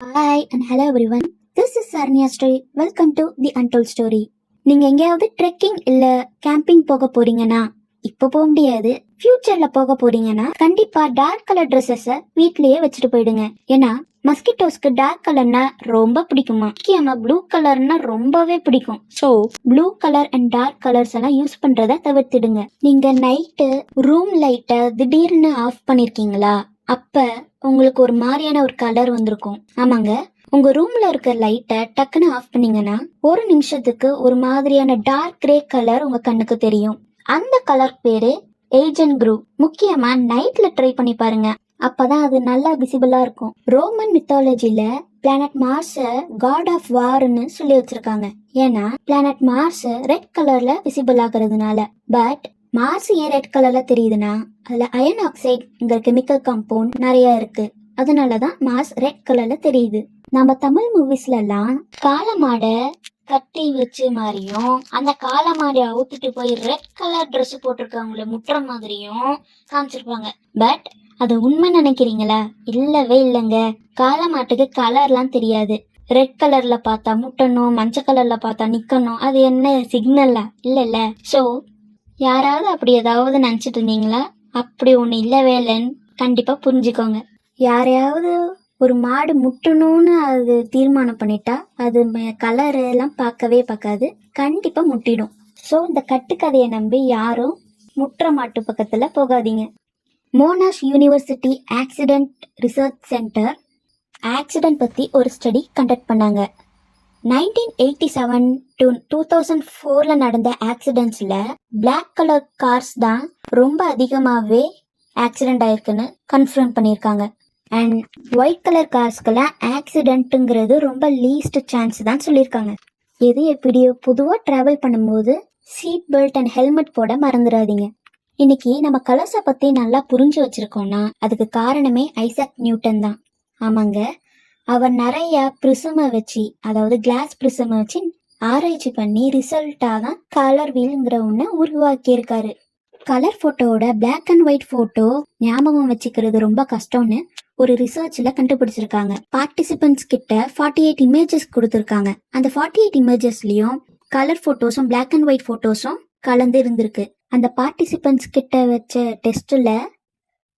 Hi and hello everyone this is சர்னியா story welcome to the untold story நீங்க எங்கேயாவது trekking இல்ல camping போக போறீங்கன்னா இப்போ போக முடியாது. ஃபியூச்சர்ல போக போறீங்கன்னா கண்டிப்பா டார்க் கலர் ட்ரெஸ்ஸஸ வீட்லயே வச்சுட்டு போயிடுங்க. ஏன்னா மஸ்கிட்டோஸ்க்கு டார்க் கலர்னா ரொம்ப பிடிக்குமா? முக்கியமா ப்ளூ கலர்னா ரொம்பவே பிடிக்கும். So blue colour and dark colours எல்லாம் யூஸ் பண்றத தவிர்த்திடுங்க. நீங்க நைட்டு ரூம் லைட்டை திடீர்னு ஆஃப் பண்ணிருக்கீங்களா? அப்ப உங்களுக்கு ஒரு மாதிரியான ஒரு கலர் வந்திருக்கும். ஆமாங்க. உங்க ரூம்ல இருக்க லைட்டை டக்குன்னு ஆஃப் பண்ணீங்கன்னா ஒரு நிமிஷத்துக்கு ஒரு மாதிரியான டார்க் கிரே கலர் உங்க கண்ணுக்கு தெரியும். அந்த கலர் பேரு ஏஜென்ட் குரூப் முக்கியமா நைட்ல ட்ரை பண்ணி பாருங்க. அப்பதான் அது நல்லா விசிபிளா இருக்கும். ரோமன் மித்தாலஜில பிளானட் மார்ஸ காட் ஆஃப் வார்னு சொல்லி வச்சிருக்காங்க. ஏன்னா பிளானட் மார்ஸ் ரெட் கலர்ல விசிபிள் ஆகுறதுனால. பட் மார்ஸ் ஏன் ரெட் கலர்ல தெரியுதுன்னா அதுல அயன் ஆக்சைடுங்கிற கெமிக்கல் கம்பவுண்ட் நிறைய இருக்கு. அதனாலதான் மார்ஸ் ரெட் கலர்ல தெரியுது. நம்ம தமிழ் மூவிஸ்ல எல்லாம் காளமாடை கட்டி வச்சு மாதிரியும் அந்த காலமாடை அவுத்துட்டு போய் ரெட் கலர் ட்ரெஸ் போட்டிருக்கவங்கள முட்டுற மாதிரியும் காமிச்சிருப்பாங்க. பட் அது உண்மை நினைக்கிறீங்களா? இல்லவே இல்லைங்க. காலமாட்டுக்கு கலர்லாம் தெரியாது. ரெட் கலர்ல பார்த்தா முட்டணும் மஞ்சள் கலர்ல பார்த்தா நிக்கணும் அது என்ன சிக்னல்லா இல்லைல்ல. ஸோ யாராவது அப்படி ஏதாவது நினச்சிட்டு இருந்தீங்களா? அப்படி ஒன்று இல்லவே இல்லைன்னு கண்டிப்பாக புரிஞ்சுக்கோங்க. யாரையாவது ஒரு மாடு முட்டணும்னு அது தீர்மானம் பண்ணிட்டா அது கலர் எல்லாம் பார்க்கவே பார்க்காது கண்டிப்பாக முட்டிடும். ஸோ இந்த கட்டுக்கதையை நம்பி யாரும் முட்டுற மாட்டு பக்கத்தில் போகாதீங்க. Monash university accident research centre accident பற்றி ஒரு ஸ்டடி கண்டக்ட் பண்ணாங்க. Nineteen eighty seven to two thousand ஃபோரில் நடந்த ஆக்சிடென்ட்ஸில் பிளாக் கலர் கார்ஸ் தான் ரொம்ப அதிகமாகவே ஆக்சிடென்ட் ஆயிருக்குன்னு கன்ஃபர்ம் பண்ணியிருக்காங்க. அண்ட் ஒயிட் கலர் கார்ஸ்க்கெல்லாம் ஆக்சிடென்ட்டுங்கிறது ரொம்ப லீஸ்ட் சான்ஸ் தான் சொல்லியிருக்காங்க. எது எப்படியோ பொதுவாக ட்ராவல் பண்ணும்போது சீட் பெல்ட் அண்ட் ஹெல்மெட் போட மறந்துடாதீங்க இன்னைக்கு நம்ம கலர்ஸை பற்றி நல்லா புரிஞ்சு வச்சுருக்கோம்னா அதுக்கு காரணமே ஐசக் நியூட்டன் தான். ஆமாங்க அவர் நிறைய பிரிசம வச்சு அதாவது கிளாஸ் பிரிசம வச்சு ஆராய்ச்சி பண்ணி ரிசல்ட்டாக தான் கலர் வீலுங்கிற ஒன்றை உருவாக்கியிருக்காரு. கலர் ஃபோட்டோவோட பிளாக் அண்ட் ஒயிட் ஃபோட்டோ ஞாபகம் வச்சுக்கிறது ரொம்ப கஷ்டம்னு ஒரு ரிசர்ச்சில் கண்டுபிடிச்சிருக்காங்க. பார்ட்டிசிபென்ட்ஸ் கிட்ட ஃபார்ட்டி எயிட் இமேஜஸ் கொடுத்துருக்காங்க. அந்த ஃபார்ட்டி எயிட் இமேஜஸ்லயும் கலர் ஃபோட்டோஸும் பிளாக் அண்ட் ஒயிட் ஃபோட்டோஸும் கலந்து இருந்திருக்கு. அந்த பார்ட்டிசிபென்ட்ஸ் கிட்ட வச்ச டெஸ்ட்டில்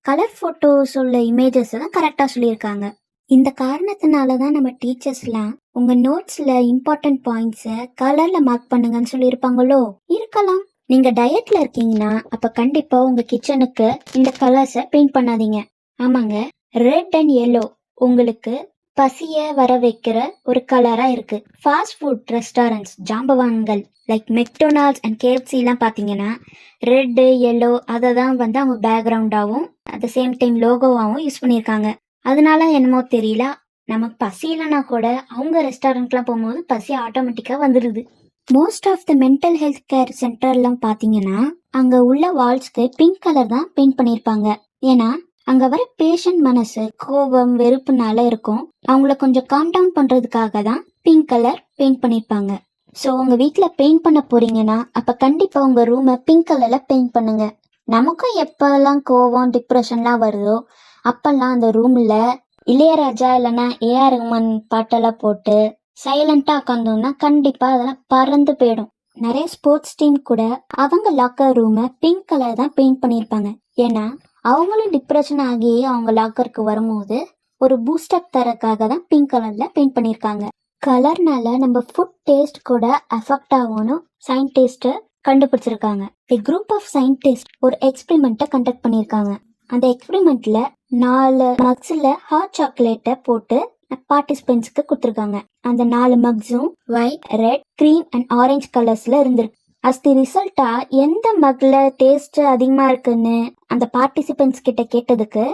கலர் ஃபோட்டோஸ் உள்ள இமேஜஸ் தான் கரெக்டாக சொல்லியிருக்காங்க. இந்த காரணத்தினால தான் நம்ம டீச்சர்ஸ்லாம் உங்க நோட்ஸ்ல இம்பார்ட்டன்ட் பாயிண்ட்ஸை கலர்ல மார்க் பண்ணுங்கன்னு சொல்லியிருப்பாங்களோ? இருக்கலாம். நீங்க டயட்ல இருக்கீங்கன்னா அப்ப கண்டிப்பா உங்க கிச்சனுக்கு இந்த கலர்ஸை பெயிண்ட் பண்ணாதீங்க. ஆமாங்க. ரெட் அண்ட் எல்லோ உங்களுக்கு பசிய வர வைக்கிற ஒரு கலரா இருக்கு. ஃபாஸ்ட் ஃபுட் ரெஸ்டாரண்ட்ஸ் ஜாம்பவான்கள் லைக் மெக்டொனால்ட்ஸ் அண்ட் கேஎஃப்சி எல்லாம் பாத்தீங்கன்னா ரெட்டு எல்லோ அதை தான் வந்து அவங்க பேக்ரவுண்டாகவும் அட் த சேம் டைம் லோகோவாகவும் யூஸ் பண்ணியிருக்காங்க. அதனால என்னமோ தெரியல. நமக்கு பசி இல்லைனா கூட அவங்க ரெஸ்டாரண்ட்லாம் போகும்போது பசி ஆட்டோமேட்டிக்காக வந்துடுது most of the mental health care சென்டர்லாம் பார்த்தீங்கன்னா அங்கே உள்ள வால்ஸ்க்கு பிங்க் கலர் தான் பெயிண்ட் பண்ணியிருப்பாங்க. ஏன்னா அங்கே வர பேஷண்ட் மனசு கோபம் வெறுப்புனால இருக்கும். அவங்கள கொஞ்சம் காம் டவுன் பண்ணுறதுக்காக தான் பிங்க் கலர் பெயிண்ட் பண்ணியிருப்பாங்க. ஸோ உங்கள் வீட்டில் பெயிண்ட் பண்ண போறீங்கன்னா அப்போ கண்டிப்பாக உங்கள் ரூமை பிங்க் கலரில் பெயிண்ட் பண்ணுங்க. நமக்கும் எப்போல்லாம் கோவம் டிப்ரெஷன்லாம் வருதோ அப்பெல்லாம் அந்த ரூம்ல இளையராஜா இல்லைன்னா ஏஆர் ரஹ்மான் பாட்டெல்லாம் போட்டு சைலண்டா உட்காந்தோம்னா கண்டிப்பா அதெல்லாம் பறந்து போயிடும். நிறைய ஸ்போர்ட்ஸ் டீம் கூட அவங்க லாக்கர் ரூமை பிங்க் கலர் தான் பெயிண்ட் பண்ணியிருப்பாங்க. ஏன்னா அவங்களும் டிப்ரெஷன் ஆகி அவங்க லாக்கருக்கு வரும்போது ஒரு பூஸ்டப் தரக்காக தான் பிங்க் கலர்ல பெயிண்ட் பண்ணியிருக்காங்க. கலர்னால நம்ம ஃபுட் டேஸ்ட் கூட அஃபெக்ட் ஆகும்னு சயின்டிஸ்ட் கண்டுபிடிச்சிருக்காங்க. A குரூப் ஆஃப் சயின்டிஸ்ட் ஒரு எக்ஸ்பெரிமெண்ட்டை கண்டக்ட் பண்ணியிருக்காங்க. அந்த எக்ஸ்பெரிமெண்ட்ல நாலு மக்ஸில் ஹாட் சாக்லேட்டை போட்டு பார்ட்டிசிபென்ட்ஸ்க்கு கொடுத்துருக்காங்க. அந்த நாலு மக்ஸும் white red cream and orange கலர்ஸ்ல இருந்திருக்கு. அஸ் தி ரிசல்ட்டா எந்த மக்ல டேஸ்ட் அதிகமா இருக்குன்னு அந்த பார்ட்டிசிபென்ட்ஸ் கிட்ட கேட்டதுக்கு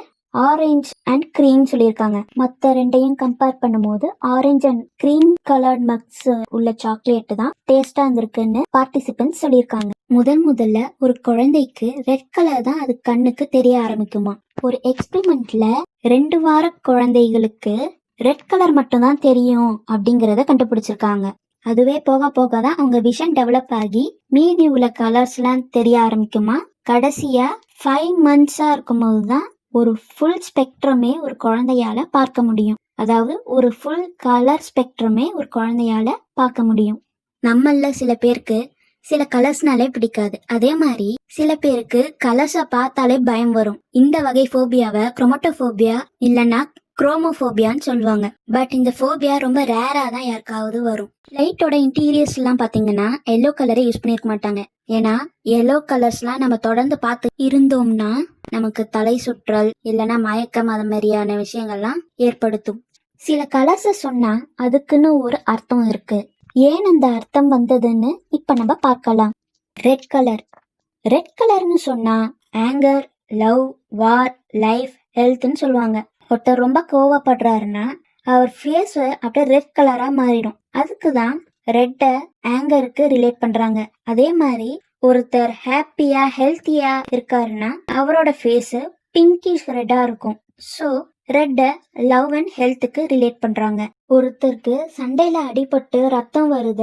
ஆரஞ்சு அண்ட் க்ரீம் சொல்லியிருக்காங்க. மற்ற ரெண்டையும் கம்பேர் பண்ணும்போது orange and cream coloured mugs உள்ள சாக்லேட் தான் டேஸ்டா இருந்திருக்குன்னு பார்ட்டிசிபென்ட்ஸ் சொல்லியிருக்காங்க. முதல் முதல்ல ஒரு குழந்தைக்கு ரெட் கலர் தான் அது கண்ணுக்கு தெரிய ஆரம்பிக்குமா? ஒரு எக்ஸ்பெரிமெண்ட்ல ரெண்டு வார குழந்தைகளுக்கு ரெட் கலர் மட்டும்தான் தெரியும் அப்படிங்கறத கண்டுபிடிச்சிருக்காங்க. அதுவே போக போக தான் அவங்க விஷன் டெவலப் ஆகி மீதி உள்ள கலர்ஸ்லாம் தெரிய ஆரம்பிக்குமா? கடைசியா ஃபைவ் மந்த்ஸா இருக்கும்போது தான் ஒரு ஃபுல் ஸ்பெக்ட்ரமே ஒரு குழந்தையால பார்க்க முடியும். அதாவது ஒரு ஃபுல் கலர் ஸ்பெக்ட்ரமே ஒரு குழந்தையால பார்க்க முடியும். நம்மள சில பேருக்கு சில கலர்ஸ்னாலே பிடிக்காது. அதே மாதிரி சில பேருக்கு கலர்ஸை பார்த்தாலே பயம் வரும். இந்த வகை ஃபோபியாவை குரோமட்டோஃபோபியா இல்லைன்னா குரோமோஃபோபியான்னு சொல்லுவாங்க. பட் இந்த ஃபோபியா ரொம்ப ரேரா தான் யாருக்காவது வரும். லைட்டோட இன்டீரியர்ஸ் எல்லாம் பாத்தீங்கன்னா எல்லோ கலரை யூஸ் பண்ணிருக்க மாட்டாங்க. ஏன்னா எல்லோ கலர்ஸ்லாம் நம்ம தொடர்ந்து பார்த்து இருந்தோம்னா நமக்கு தலை சுற்றல் இல்லைன்னா மயக்கம் அது மாதிரியான விஷயங்கள்லாம் ஏற்படுத்தும். சில கலர்ஸை சொன்னா அதுக்குன்னு ஒரு அர்த்தம் இருக்கு. ஏன் அந்த அர்த்தம் வந்ததுன்னு இப்ப நம்ம பார்க்கலாம். ரெட் கலர் ரெட் கலர்னு சொன்னா ஆங்கர் லவ் வார் லைஃப் ஹெல்த்னு சொல்லுவாங்க. ஒருத்தர் ரொம்ப கோவப்படுறாருன்னா அவர் ஃபேஸ் அப்படியே ரெட் கலரா மாறிடும். அதுக்கு தான் ரெட்டை ஆங்கருக்கு ரிலேட் பண்றாங்க. அதே மாதிரி ஒருத்தர் ஹாப்பியா ஹெல்த்தியா இருக்காருன்னா அவரோட ஃபேஸ் பிங்கிஷ் ரெட்டா இருக்கும். ஸோ ரெட்டை லவ் அண்ட் ஹெல்த்துக்கு ரிலேட் பண்றாங்க. ஒருத்தருக்கு சண்டையில அடிபட்டு ரத்தம் வருத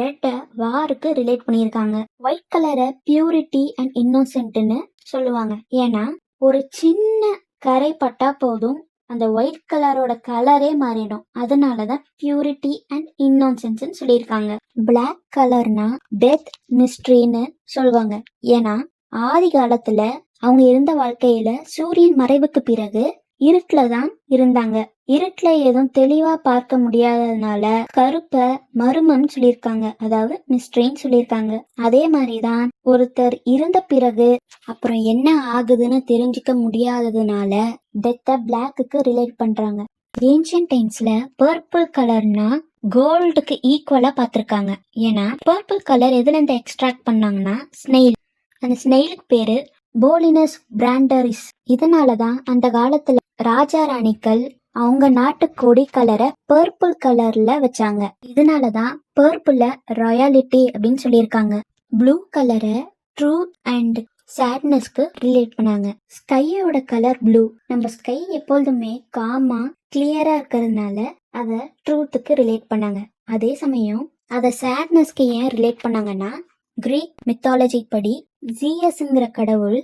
ரெட்டை வாருக்கு ரிலேட் பண்ணியிருக்காங்க. ஒயிட் கலரை பியூரிட்டி அண்ட் இன்னோசென்ட்னு சொல்லுவாங்க. ஏன்னா ஒரு சின்ன கரை பட்டா போதும் அந்த ஒயிட் கலரோட கலரே மாறிடும். அதனாலதான் பியூரிட்டி அண்ட் இன்னோசென்ஸ் சொல்லியிருக்காங்க. பிளாக் கலர்னா டெத் மிஸ்ட்ரின்னு சொல்லுவாங்க. ஏன்னா ஆதி காலத்துல அவங்க இருந்த வாழ்க்கையில சூரியன் மறைவுக்கு பிறகு இருட்டில் தான் இருந்தாங்க. இருட்டில் எதுவும் தெளிவா பார்க்க முடியாததுனால கருப்ப மர்மம்னு சொல்லியிருக்காங்க. அதாவது மிஸ்ட்ரின்னு சொல்லியிருக்காங்க. அதே மாதிரிதான் ஒருத்தர் இருந்த பிறகு அப்புறம் என்ன ஆகுதுன்னு தெரிஞ்சுக்க முடியாததுனால டெத்த பிளாக்குக்கு ரிலேட் பண்றாங்க. ஏன்ஷியன் டைம்ஸ்ல பர்பிள் கலர்னா கோல்டுக்கு ஈக்குவலா பார்த்திருக்காங்க. ஏன்னா பர்பிள் கலர் எதுல இருந்து எக்ஸ்ட்ராக்ட் பண்ணாங்கன்னா ஸ்னெயில் அந்த ஸ்னெயிலுக்கு பேரு போலினஸ் பிராண்டரிஸ் இதனாலதான் அந்த காலத்துல ராஜா ராணிகள் அவங்க நாட்டு கொடி கலரை பர்பிள் கலர்ல வச்சாங்க. இதனாலதான் பர்பிள ராயாலிட்டி அப்படின்னு சொல்லியிருக்காங்க. ப்ளூ கலரை ட்ரூத் அண்ட் சேட்னஸ்க்கு ரிலேட் பண்ணாங்க. ஸ்கையோட கலர் ப்ளூ நம்ம ஸ்கை எப்பொழுதுமே காமா கிளியரா இருக்கிறதுனால அதை ட்ரூத்துக்கு ரிலேட் பண்ணாங்க. அதே சமயம் அதை சேட்னஸ்க்கு ஏன் ரிலேட் பண்ணாங்கன்னா கிரீக் மித்தாலஜி படி ஜிஎஸ்ங்கிற கடவுள்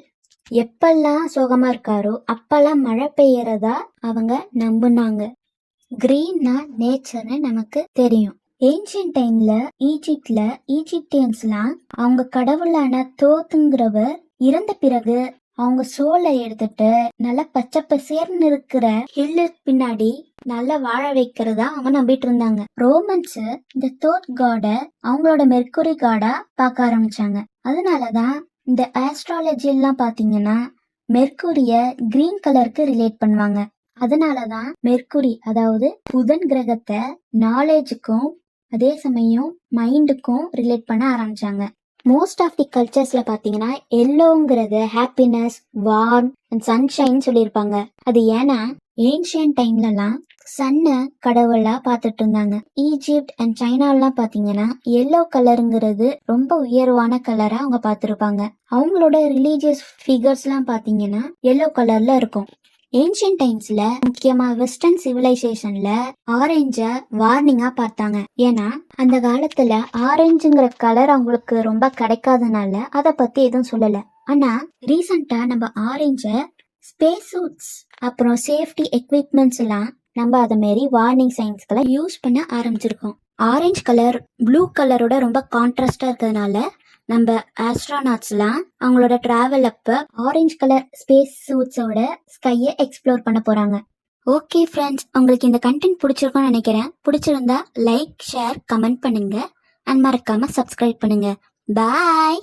எப்பெல்லாம் சோகமா இருக்காரோ அப்பெல்லாம் மழை பெய்யறதா அவங்க நம்புனாங்க. கிரீன்னா நேச்சர்னு நமக்கு தெரியும். ஏன்ஷியன் டைம்ல ஈஜிப்ட்ல ஈஜிப்டியன்ஸ்லாம் அவங்க கடவுளான தோத்துங்கிறவர் இறந்த பிறகு அவங்க சோலை எடுத்துட்டு நல்லா பச்சை பசேர்னு இருக்கிற ஹில்லு பின்னாடி நல்லா வாழ வைக்கிறதா அவங்க நம்பிட்டு இருந்தாங்க. ரோமன்ஸ் இந்த தோத் காட அவங்களோட மெர்குரி காடா பார்க்க ஆரம்பிச்சாங்க. அதனாலதான் இந்த ஆஸ்ட்ராலஜி எல்லாம் பாத்தீங்கன்னா மெர்க்குரிய கிரீன் கலருக்கு ரிலேட் பண்ணுவாங்க. அதனாலதான் மெர்க்குரி அதாவது புதன் கிரகத்தை நாலேஜுக்கும் அதே சமயம் மைண்டுக்கும் ரிலேட் பண்ண ஆரம்பிச்சாங்க. மோஸ்ட் ஆஃப் தி கல்ச்சர்ஸ்ல பாத்தீங்கன்னா எல்லோங்கிறது ஹாப்பினஸ் வார்ம் அண்ட் சன்ஷைன் சொல்லியிருப்பாங்க. அது ஏன்னா ஏன்ஷியன் டைம்லலாம் சன்னை கடவுளா பார்த்துட்டு இருந்தாங்க ஈஜிப்ட் அண்ட் சைனாலாம் பாத்தீங்கன்னா எல்லோ கலருங்கிறது ரொம்ப உயர்வான கலரா அவங்க பார்த்துருப்பாங்க. அவங்களோட ரிலீஜியஸ் ஃபிகர்ஸ்லாம் பாத்தீங்கன்னா எல்லோ கலர்ல இருக்கும். ஏன்ஷியன் டைம்ஸ்ல முக்கியமா வெஸ்டர்ன் சிவிலைசேஷன்ல ஆரஞ்ச வார்னிங்கா பார்த்தாங்க. ஏன்னா அந்த காலத்துல ஆரஞ்சுங்கிற கலர் அவங்களுக்கு ரொம்ப கிடைக்காதனால அதை பத்தி எதுவும் சொல்லல. ஆனா ரீசண்டா நம்ம ஆரஞ்ச ஸ்பேஸ் சூட்ஸ் அப்புறம் சேஃப்டி எக்யூப்மெண்ட்ஸ் எல்லாம் நம்ம அதை மாரி வார்னிங் சைன்ஸ்களை யூஸ் பண்ண ஆரம்பிச்சிருக்கோம். ஆரஞ்சு கலர் ப்ளூ கலரோட ரொம்ப கான்ட்ராஸ்டா இருக்கிறதுனால நம்ம ஆஸ்ட்ரானாட்ஸ்லாம் அவங்களோட டிராவல் அப்ப ஆரஞ்சு கலர் ஸ்பேஸ் சூட்ஸோட ஸ்கையை எக்ஸ்ப்ளோர் பண்ண போறாங்க. ஓகே ஃப்ரெண்ட்ஸ் உங்களுக்கு இந்த கண்டென்ட் பிடிச்சிருக்கும்னு நினைக்கிறேன். பிடிச்சிருந்தா லைக் ஷேர் கமெண்ட் பண்ணுங்க. அண்ட் மறக்காம சப்ஸ்கிரைப் பண்ணுங்க. பாய்